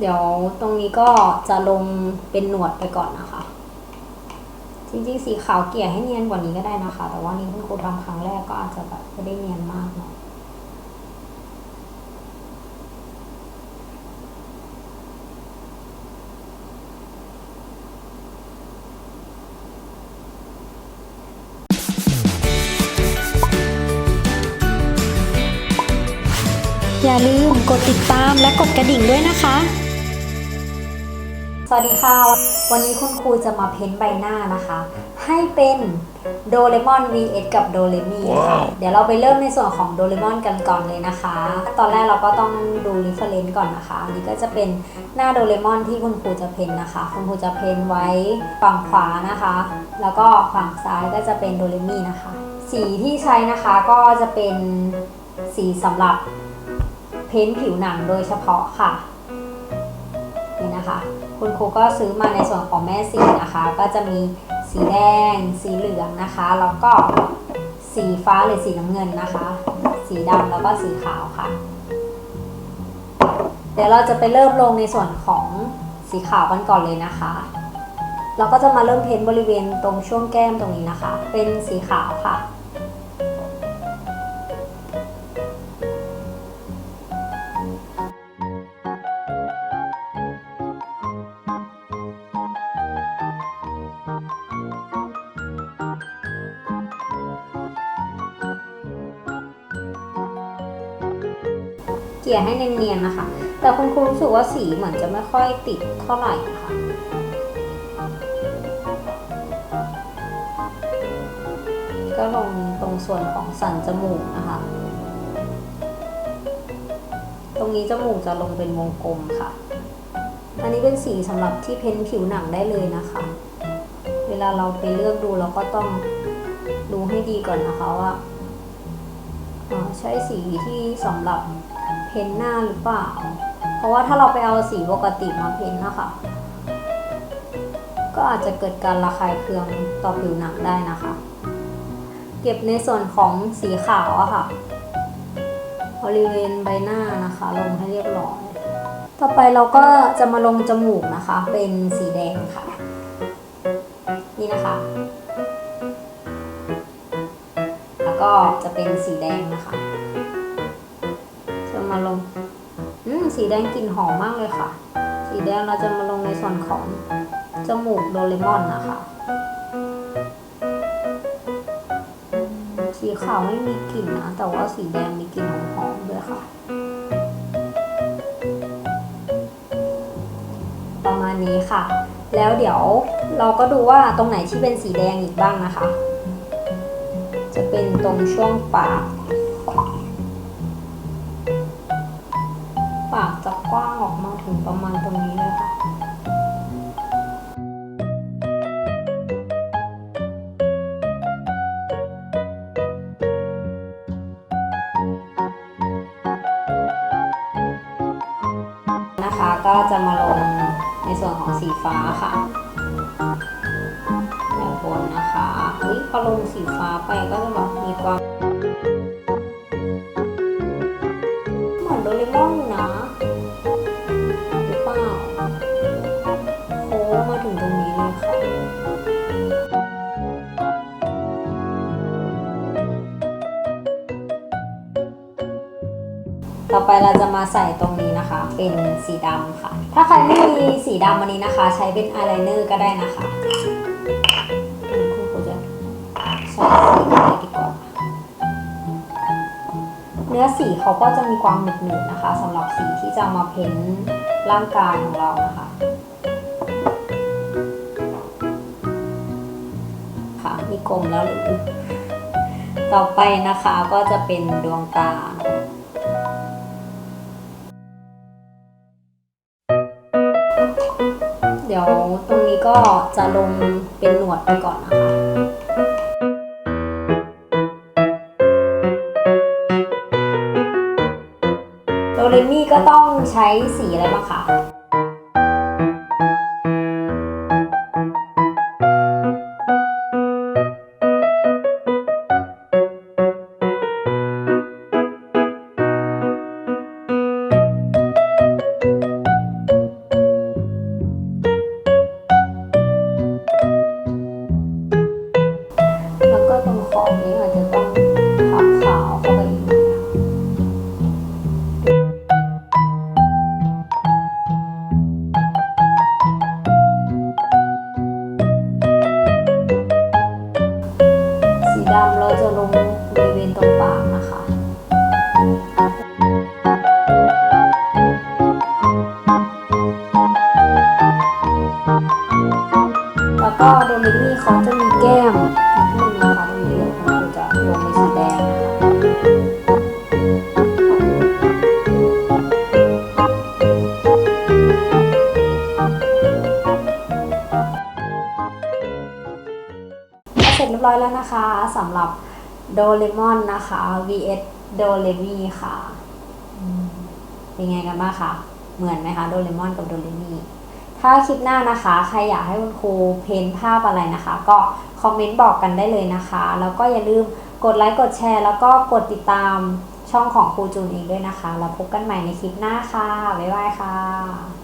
เดี๋ยวตรงนี้ก็จะลงเป็นหนวดไปก่อนนะคะ จริงๆ สีขาวเกลี่ยให้เนียนกว่านี้ก็ได้นะคะ แต่ว่านี่คุณครูทำครั้งแรกก็อาจจะแบบไม่ได้เนียนมากเนาะอย่าลืมกดติดตามและกดกระดิ่งด้วยนะคะ วัสดีค่ะ วันนี้คุณครูจะมาเพ้นท์ใบหน้านะคะ ให้เป็นโดเรมอน vs กับโดเรมีค่ะ เดี๋ยวเราไปเริ่มในส่วนของโดเรมอนกันก่อนเลยนะคะ ตอนแรกเราก็ต้องดู reference ก่อนนะคะอันนี้ก็จะเป็นหน้าโดเรมอนที่คุณครูจะเพ้นท์นะคะ คุณครูจะเพ้นท์ไว้ฝั่งขวานะคะ แล้วก็ฝั่งซ้ายก็จะเป็นโดเรมีนะคะ สีที่ใช้นะคะก็จะเป็นสีสำหรับเพ้นท์ผิวหนังโดยเฉพาะค่ะ นะคะ คุณครูก็ซื้อมาในส่วนของแม่สีนะคะ ก็จะมีสีแดง สีเหลืองนะคะ แล้วก็สีฟ้าหรือสีน้ำเงินนะคะ สีดำแล้วก็สีขาวค่ะ เดี๋ยวเราจะไปเริ่มลงในส่วนของสีขาวกันก่อนเลยนะคะ เราก็จะมาเริ่มเพ้นท์บริเวณตรงช่วงแก้มตรงนี้นะคะ เป็นสีขาวค่ะ เกลี่ยให้เนียนๆนะคะ แต่คุณครูรู้สึกว่าสีเหมือนจะไม่ค่อยติดเท่าไหร่ะค่ะก็ลงตรงส่วนของสันจมูกนะคะ ตรงนี้จมูกจะลงเป็นวงกลมค่ะ อันนี้เป็นสีสำหรับที่เพ้นผิวหนังได้เลยนะคะ วลาเราไปเลือกดูเราก็ต้องดูให้ดีก่อนนะคะว่าอ่าใช้สีที่สำหรับเพ้นหน้าหรือเปล่า เพราะว่าถ้าเราไปเอาสีปกติมาเพ้นนะคะ ก็อาจจะเกิดการระคายเคืองต่อผิวหนังได้นะคะ เก็บในส่วนของสีขาวอะค่ะบริเวณใบหน้านะคะ ลงให้เรียบร้อย ต่อไปเราก็จะมาลงจมูกนะคะ เป็นสีแดงค่ะ นี่นะคะ แล้วก็จะเป็นสีแดงนะคะจะมาลงอืมสีแดงกลิ่นหอมมากเลยค่ะ สีแดงเราจะมาลงในส่วนของจมูกโดเรมอนนะคะสีขาวไม่มีกลิ่นนะ แต่ว่าสีแดงมีกลิ่นหอมๆด้วยค่ะ ประมาณนี้ค่ะ แล้วเดี๋ยวเราก็ดูว่าตรงไหนที่เป็นสีแดงอีกบ้างนะคะ จะเป็นตรงช่วงปาก ปากจะกว้างออกมาถึงประมาณตรงนี้เลยค่ะนะคะก็จะมาลง ในส่วนของสีฟ้าค่ะด้านบนนะคะเฮ้ยพอลงสีฟ้าไปก็จะแบบมีความเหมือนโดเรมอนนะ ไปเราจะมาใส่ตรงนี้นะคะ เป็นสีดำค่ะ ถ้าใครไม่มีสีดำวันนี้นะคะ ใช้เป็นอายไลเนอร์ก็ได้นะคะคุณจะใช้สีนี้ดีกว่าเนื้อสีเขาก็จะมีความหนึบหนึบนะคะสำหรับสีที่จะมาเพ้นท์ร่างกายของเรานะคะค่ะมีกลมแล้วหรือต่อไปนะคะก็จะเป็นดวงตา ยวตรงนี้ก็จะลงเป็นหนวดไปก่อนนะคะโดเรมี่ก็ต้องใช้สีอะไรบ้างคะ ดำเราจะลงบริเวณตรงปากนะคะแล้วก็เดลินี่เขาจะมีแก้มนิดนึง ร้อยแล้วนะคะสำหรับโดเรมอนนะคะ vs โดเรมีค่ะเป็นไงกันบ้างคะ เหมือนไหมคะโดเรมอนกับโดเรมีถ้าคลิปหน้านะคะ ใครอยากให้คุณครูเพ้นภาพอะไรนะคะ ก็คอมเมนต์บอกกันได้เลยนะคะ แล้วก็อย่าลืมกดไลค์กดแชร์ แล้วก็กดติดตามช่องของครูจูนเองด้วยนะคะ แล้วพบกันใหม่ในคลิปหน้าค่ะ บ๊ายบายค่ะ